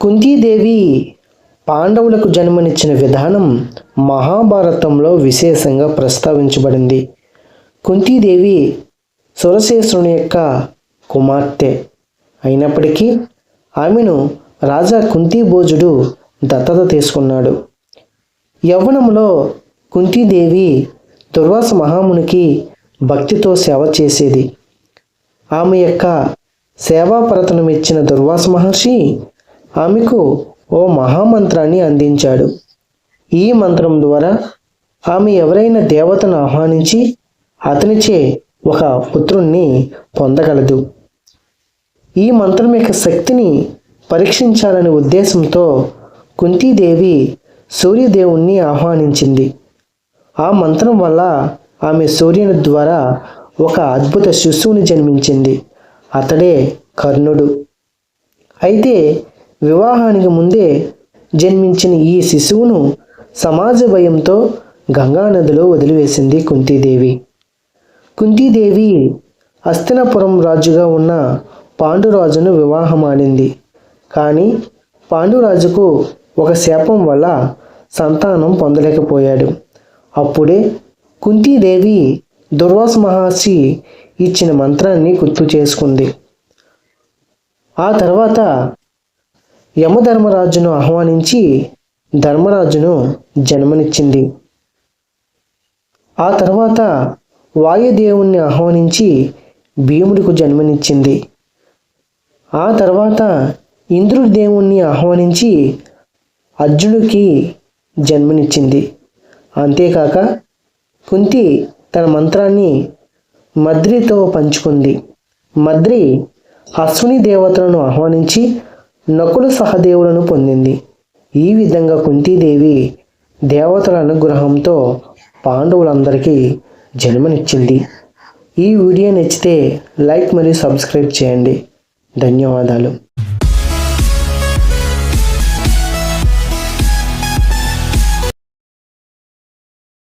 కుంతీదేవి పాండవులకు జన్మనిచ్చిన విధానం మహాభారతంలో విశేషంగా ప్రస్తావించబడింది. కుంతీదేవి సురశేషుని యొక్క కుమార్తె అయినప్పటికీ ఆమెను రాజా కుంతీభోజుడు దత్తత తీసుకున్నాడు. యవ్వనంలో కుంతీదేవి దుర్వాస మహామునికి భక్తితో సేవ చేసేది. ఆమె యొక్క సేవాపరతను మెచ్చిన దుర్వాస మహర్షి ఆమెకు ఓ మహామంత్రాన్ని అందించాడు. ఈ మంత్రం ద్వారా ఆమె ఎవరైనా దేవతను ఆహ్వానించి అతనిచే ఒక పుత్రుణ్ణి పొందగలదు. ఈ మంత్రం యొక్క శక్తిని పరీక్షించాలనే ఉద్దేశంతో కుంతీదేవి సూర్యదేవుణ్ణి ఆహ్వానించింది. ఆ మంత్రం వల్ల ఆమె సూర్యుని ద్వారా ఒక అద్భుత శిశువుని జన్మించింది. అతడే కర్ణుడు. అయితే వివాహానికి ముందే జన్మించిన ఈ శిశువును సమాజ భయంతో గంగానదిలో వదిలివేసింది కుంతీదేవి. కుంతీదేవి హస్తినపురం రాజుగా ఉన్న పాండురాజును వివాహమాడింది. కానీ పాండురాజుకు ఒక శాపం వల్ల సంతానం పొందలేకపోయాడు. అప్పుడే కుంతీదేవి దుర్వాస మహర్షి ఇచ్చిన మంత్రాన్ని గుర్తు చేసుకుంది. ఆ తర్వాత యమధర్మరాజును ఆహ్వానించి ధర్మరాజును జన్మనిచ్చింది. ఆ తర్వాత వాయుదేవుణ్ణి ఆహ్వానించి భీముడికి జన్మనిచ్చింది. ఆ తర్వాత ఇంద్రుడిదేవుణ్ణి ఆహ్వానించి అర్జునుడికి జన్మనిచ్చింది. అంతేకాక కుంతి తన మంత్రాన్ని మద్రితో పంచుకుంది. మద్రి అశ్విని దేవతలను ఆహ్వానించి నకుల సహదేవులను పొందింది. ఈ విధంగా కుంతీదేవి దేవతల అనుగ్రహంతో పాండవులందరికీ జన్మనిచ్చింది. ఈ వీడియో నచ్చితే లైక్ మరియు సబ్స్క్రైబ్ చేయండి. ధన్యవాదాలు.